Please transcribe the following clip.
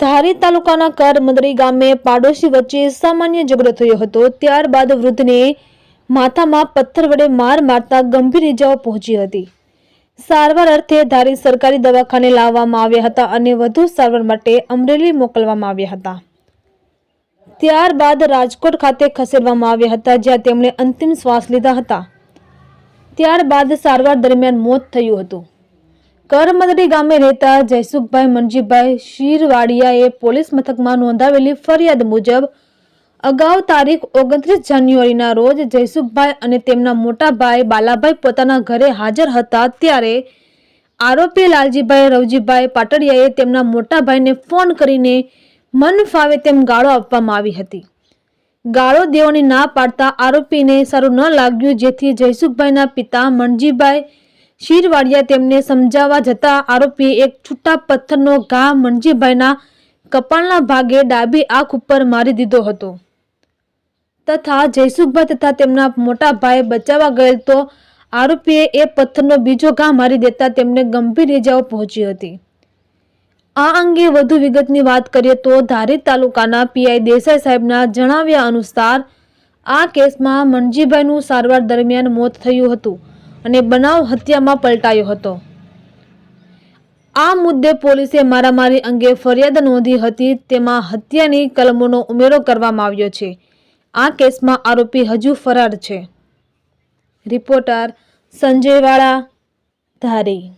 ધારી તાલુકાના કરમદરી ગામે પાડોશી વચ્ચે સામાન્ય ઝઘડો થયો હતો. ત્યારબાદ વૃદ્ધને માથામાં પથ્થર વડે માર મારતા ગંભીર ઇજાઓ પહોંચી હતી. સારવાર અર્થે ધારી સરકારી દવાખાને લાવવામાં આવ્યા હતા અને વધુ સારવાર માટે અમરેલી મોકલવામાં આવ્યા હતા. ત્યારબાદ રાજકોટ ખાતે ખસેડવામાં આવ્યા હતા, જ્યાં તેમણે અંતિમ શ્વાસ લીધા હતા. ત્યારબાદ સારવાર દરમિયાન મોત થયું હતું. કરમદડી ગામે રહેતા જયસુખભાઈ મનજીભાઈ શીરવાડિયાએ પોલીસ મથકમાં નોંધાવેલી ફરિયાદ મુજબ અગાઉ તારીખ ઓગણત્રીસ જાન્યુઆરીના રોજ જયસુખભાઈ અને તેમના મોટા ભાઈ બાલાભાઈ પોતાના ઘરે હાજર હતા ત્યારે આરોપી લાલજીભાઈ રવજીભાઈ પાટડિયાએ તેમના મોટા ભાઈને ફોન કરીને મન ફાવે તેમ ગાળો આપવામાં આવી હતી. ગાળો દેવાની ના પાડતા આરોપીને સારું ન લાગ્યું, જેથી જયસુખભાઈના પિતા મણજીભાઈ શીરવાડિયા તેમને સમજાવવા જતા આરોપીએ એક છૂટા પથ્થરનો ઘા મણજીભાઈના કપાળના ભાગે ડાબી આંખ ઉપર મારી દીધો હતો. તથા જયસુખભાઈ તથા તેમના મોટા ભાઈ બચાવવા ગયેલ તો આરોપીએ એ પથ્થરનો બીજો ઘા મારી દેતા તેમને ગંભીર ઇજાઓ પહોંચી હતી. આ અંગે વધુ વિગતની વાત કરીએ તો ધારી તાલુકાના પીઆઈ દેસાઈ સાહેબના જણાવ્યા અનુસાર આ કેસમાં મણજીભાઈનું સારવાર દરમિયાન મોત થયું હતું. અને બનાવ હત્યામાં પલટાયો હતો. આ મુદ્દે પોલીસે મારામારી અંગે ફરિયાદ નોંધી હતી. તેમાં હત્યાની કલમોનો ઉમેરો કરવામાં આવ્યો છે. આ કેસમાં આરોપી હજુ ફરાર છે. રિપોર્ટર સંજય વાળા ધારી.